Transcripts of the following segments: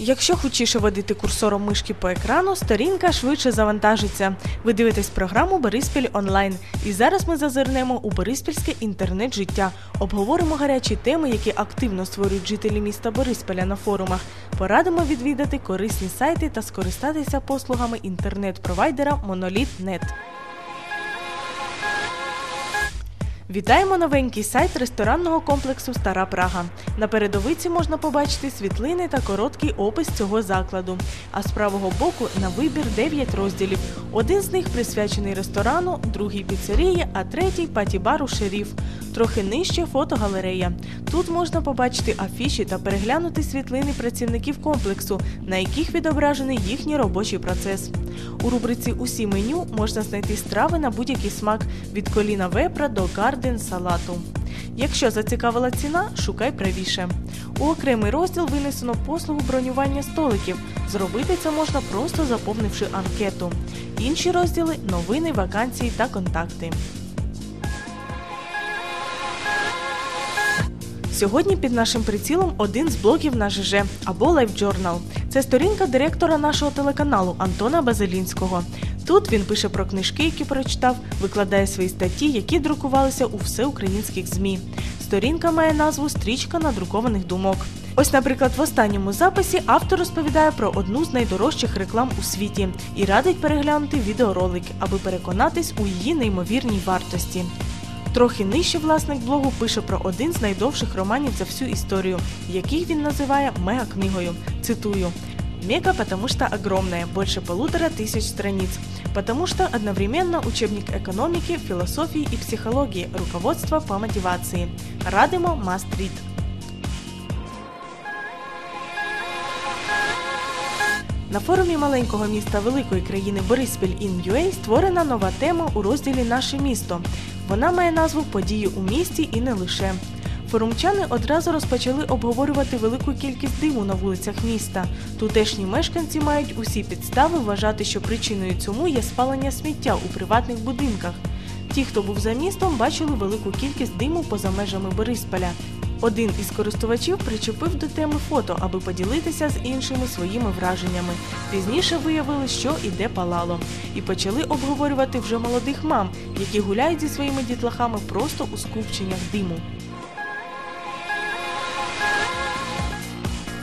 Якщо хочіше водити курсором мишки по екрану, сторінка швидше завантажиться. Ви дивитесь програму Бориспіль онлайн. І зараз ми зазирнемо у Бориспільське інтернет-життя. Обговоримо гарячі теми, які активно створюють жителі міста Бориспіля на форумах. Порадимо відвідати корисні сайти та скористатися послугами інтернет-провайдера Monolith.net. Вітаємо новенький сайт ресторанного комплексу Стара Прага. На передовиці можна побачити світлини та короткий опис цього закладу. А з правого боку на вибір 9 розділів. Один з них присвячений ресторану, другий піцерії, а третій паті-бару шеріф. Трохи нижче фотогалерея. Тут можна побачити афіші та переглянути світлини працівників комплексу, на яких відображений їхній робочий процес. У рубриці Усі меню можна знайти страви на будь-який смак від коліна вепра до гарден салату. Якщо зацікавила ціна, шукай правіше. У окремий розділ винесено послугу бронювання столиків. Зробити це можна просто заповнивши анкету. Інші розділи новини, вакансії та контакти. Сьогодні під нашим прицілом один з блогів на ЖЖ або LiveJournal. Це сторінка директора нашого телеканалу Антона Базилінського. Тут він пише про книжки, які прочитав, викладає свої статті, які друкувалися у всеукраїнських ЗМІ. Сторінка має назву Стрічка надрукованих думок. Ось, наприклад, в останньому записі автор розповідає про одну з найдорожчих реклам у світі і радить переглянути відеоролик, аби переконатись у її неймовірній вартості. Трохи нижче власник блогу пише про один з найдовших романів за всю історію, який він називає мега-книгою. Цитую. Мега, потому что огромная, больше полутора тысяч страниц. Потому что одновременно учебник экономики, философии и психологии, руководство по мотивации. Радимо Must На форумі маленького міста великої країни Бориспіль In.UA створена нова тема у розділі Наше місто. Вона має назву Події у місті і не лише. Форумчани одразу розпочали обговорювати велику кількість диму на вулицях міста. Тутешні мешканці мають усі підстави вважати, що причиною цьому є спалення сміття у приватних будинках. Ті, хто був за містом, бачили велику кількість диму поза межами Борисполя. Один із користувачів причепив до теми фото, аби поділитися з іншими своїми враженнями. Пізніше виявили, що і палало, і почали обговорювати вже молодих мам, які гуляють зі своїми дітлахами просто у скупченнях диму.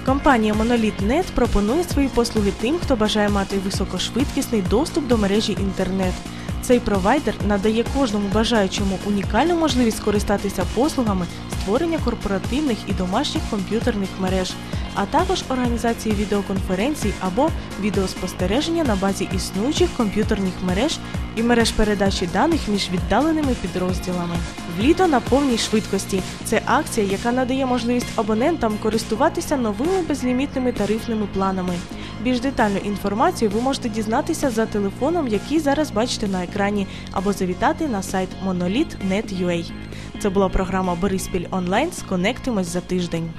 Компанія Monolith.net пропонує свої послуги тим, хто бажає мати високошвидкісний доступ до мережі інтернет. Цей провайдер надає кожному бажаючому унікальну можливість скористатися послугами створення корпоративних і домашніх комп'ютерних мереж, а також організації відеоконференцій або відеоспостереження на базі існуючих комп'ютерних мереж і мереж передачі даних між віддаленими підрозділами. Вліто на повній швидкості. Це акція, яка надає можливість абонентам користуватися новими безлімітними тарифними планами. Більш детальну інформацію ви можете дізнатися за телефоном, який зараз бачите на екрані, або завітати на сайт monolith.net.ua. Це була програма Бориспіль онлайн. Сконектимось за тиждень.